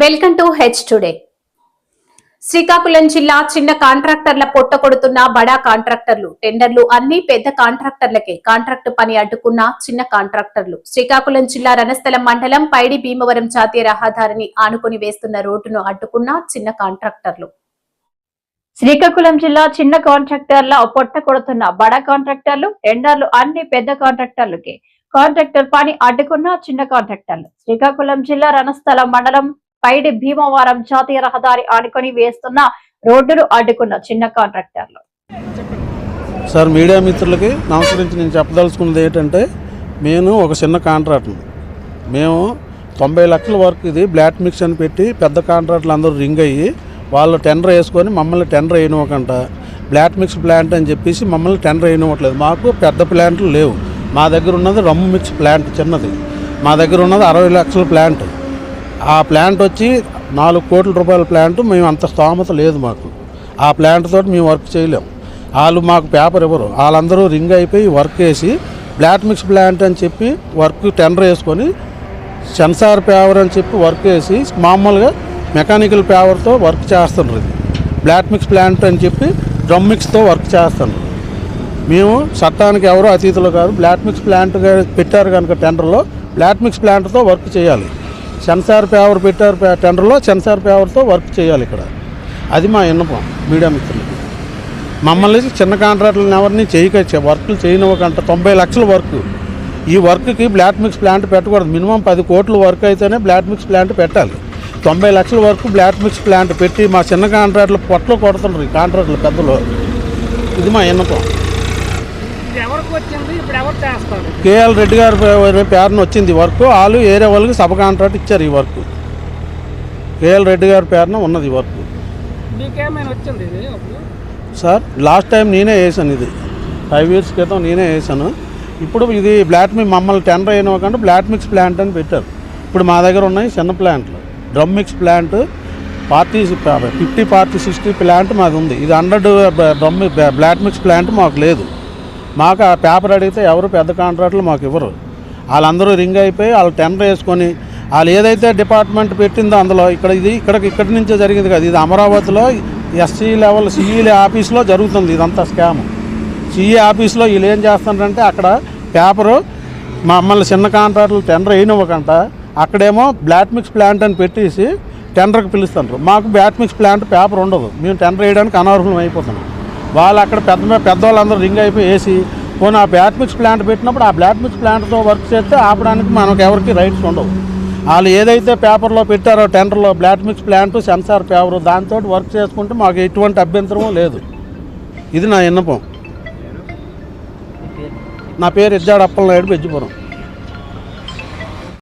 Welcome to H today. Srikakulam జిల్లా చిన్న కాంట్రాక్టర్ల పొట్ట కొడుతున్న బడా కాంట్రాక్టర్లు. టెండర్లు అన్ని పెద్ద కాంట్రాక్టర్లకే. కాంట్రాక్టు పని అడ్డుకున్న చిన్న కాంట్రాక్టర్లు. శ్రీకాకుళం జిల్లా రణస్థలం మండలం పైడి భీమవరం జాతీయ రహదారిని ఆనుకుని వేస్తున్న రోడ్డును అడ్డుకున్న చిన్న కాంట్రాక్టర్లు. శ్రీకాకుళం జిల్లా చిన్న కాంట్రాక్టర్ల పొట్ట కొడుతున్న బడా కాంట్రాక్టర్లు టెండర్లు అన్ని పెద్ద కాంట్రాక్టర్లకే. కాంట్రాక్టర్ పని అడ్డుకున్న చిన్న కాంట్రాక్టర్లు. శ్రీకాకుళం జిల్లా రణస్థలం మండలం పైడి భీమవరం జాతీయ రహదారి ఆనుకొని వేస్తున్న రోడ్డును అడ్డుకున్న చిన్న కాంట్రాక్టర్లు. సార్ మీడియా మిత్రులకి నమస్కరించి నేను చెప్పదలుచుకున్నది ఏంటంటే నేను ఒక చిన్న కాంట్రాక్టర్ మేము తొంభై లక్షల వరకు ఇది బ్లాక్ మిక్స్ అని పెట్టి పెద్ద కాంట్రాక్టులు అందరూ రింగ్ అయ్యి వాళ్ళు టెండర్ వేసుకొని మమ్మల్ని టెండర్ వేయనివ్వకంట. బ్లాట్ మిక్స్ ప్లాంట్ అని చెప్పేసి మమ్మల్ని టెండర్ వేయనివ్వట్లేదు. మాకు పెద్ద ప్లాంట్లు లేవు. మా దగ్గర ఉన్నది రమ్ము మిక్స్ ప్లాంట్ చిన్నది. మా దగ్గర ఉన్నది అరవై లక్షల ప్లాంట్. ఆ ప్లాంట్ వచ్చి నాలుగు కోట్ల రూపాయల ప్లాంట్ మేము అంత స్తోమత లేదు మాకు. ఆ ప్లాంట్ తోటి మేము వర్క్ చేయలేము వాళ్ళు మాకు పేపర్ ఇవ్వరు. వాళ్ళందరూ రింగ్ అయిపోయి వర్క్ వేసి బ్లాట్ మిక్స్ ప్లాంట్ అని చెప్పి వర్క్ టెండర్ వేసుకొని సెన్సార్ పేవర్ అని చెప్పి వర్క్ వేసి మామూలుగా మెకానికల్ పేవర్తో వర్క్ చేస్తున్నారు ఇది. బ్లాట్ మిక్స్ ప్లాంట్ అని చెప్పి డ్రమ్ మిక్స్తో వర్క్ చేస్తున్నారు. మేము చట్టానికి ఎవరో అతీతులు కాదు బ్లాట్ మిక్స్ ప్లాంట్ పెట్టారు కనుక టెండర్లో బ్లాట్ మిక్స్ ప్లాంట్తో వర్క్ చేయాలి. సెన్సార్ పేవర్ పెట్టారు టెండర్లో సెన్సార్ పేవర్తో వర్క్ చేయాలి ఇక్కడ. అది మా విన్నపం మీడియా మిత్రులకి. మమ్మల్ని చిన్న కాంట్రాక్టులను ఎవరిని చేయక వర్క్లు చేయనివ్వకంట. తొంభై లక్షల వర్క్. ఈ వర్క్కి బ్లాక్ మిక్స్ ప్లాంట్ పెట్టకూడదు. మినిమం పది కోట్ల వర్క్ అయితేనే బ్లాక్ మిక్స్ ప్లాంట్ పెట్టాలి. తొంభై లక్షల వరకు బ్లాట్ మిక్స్ ప్లాంట్ పెట్టి మా చిన్న కాంట్రాక్టులు పొట్టలు కొడుతున్నారు ఈ కాంట్రాక్టులు పెద్దలు. ఇది మా విన్నపం ఇది ఎవరికి వచ్చింది ఇప్పుడు ఎవరు చేస్తారు కేఎల్ రెడ్డి గారి పేరున వచ్చింది వర్క్. వాళ్ళు ఏరే వాళ్ళకి సబ్ కాంట్రాక్ట్ ఇచ్చారు ఈ వర్క్. కేఎల్ రెడ్డి గారి పేరున ఉన్నది వర్క్. సార్ లాస్ట్ టైం నేనే వేసాను ఇది. ఫైవ్ ఇయర్స్ క్రితం నేనే వేసాను ఇప్పుడు ఇది బ్లాక్ మిక్స్ మమ్మల్ని టెండర్ అయినవ్వకుండా బ్లాక్ మిక్స్ ప్లాంట్ అని పెట్టారు. ఇప్పుడు మా దగ్గర ఉన్నాయి చిన్న ప్లాంట్లు. Drum mix plant party fifty party sixty plant మాది ఉంది. ఇది hundred drum black mix plant మాకు లేదు. మాకు ఆ పేపర్ అడిగితే ఎవరు పెద్ద కాంట్రాక్టులు మాకు ఇవ్వరు. వాళ్ళందరూ రింగ్ అయిపోయి వాళ్ళు టెండర్ వేసుకొని వాళ్ళు ఏదైతే డిపార్ట్మెంట్ పెట్టిందో అందులో ఇక్కడ ఇది ఇక్కడ ఇక్కడి నుంచే జరిగింది కదా. ఇది అమరావతిలో ఎస్సీ లెవెల్ సిఈ ఆఫీస్లో జరుగుతుంది. ఇదంతా స్కామ్. సిఈ ఆఫీస్లో వీళ్ళు ఏం చేస్తున్నారంటే అక్కడ పేపరు మమ్మల్ని చిన్న కాంట్రాక్టులు టెండర్ వేయనివ్వకంట. అక్కడేమో బ్లాట్మిక్స్ ప్లాంట్ అని పెట్టేసి టెండర్కి పిలుస్తుంటారు మాకు బ్లాట్మిక్స్ ప్లాంట్ పేపర్ ఉండదు. మేము టెండర్ వేయడానికి అనర్హులం అయిపోతున్నాం. వాళ్ళు అక్కడ పెద్ద పెద్దవాళ్ళందరూ రింగ్ అయిపోయి వేసి పోనీ ఆ బ్లాక్ మిక్స్ ప్లాంట్ పెట్టినప్పుడు ఆ బ్లాక్ మిక్స్ ప్లాంట్తో వర్క్ చేస్తే ఆపడానికి మనకు ఎవరికి రైట్స్ ఉండవు. వాళ్ళు ఏదైతే పేపర్లో పెట్టారో టెండర్లో black mix plant sensor paper దాంతో వర్క్ చేసుకుంటే మాకు ఎటువంటి అభ్యంతరము లేదు. ఇది నా విన్నపం. నా పేరు ఇజ్జాడు అప్పలనాయుడు బెజ్జిపురం.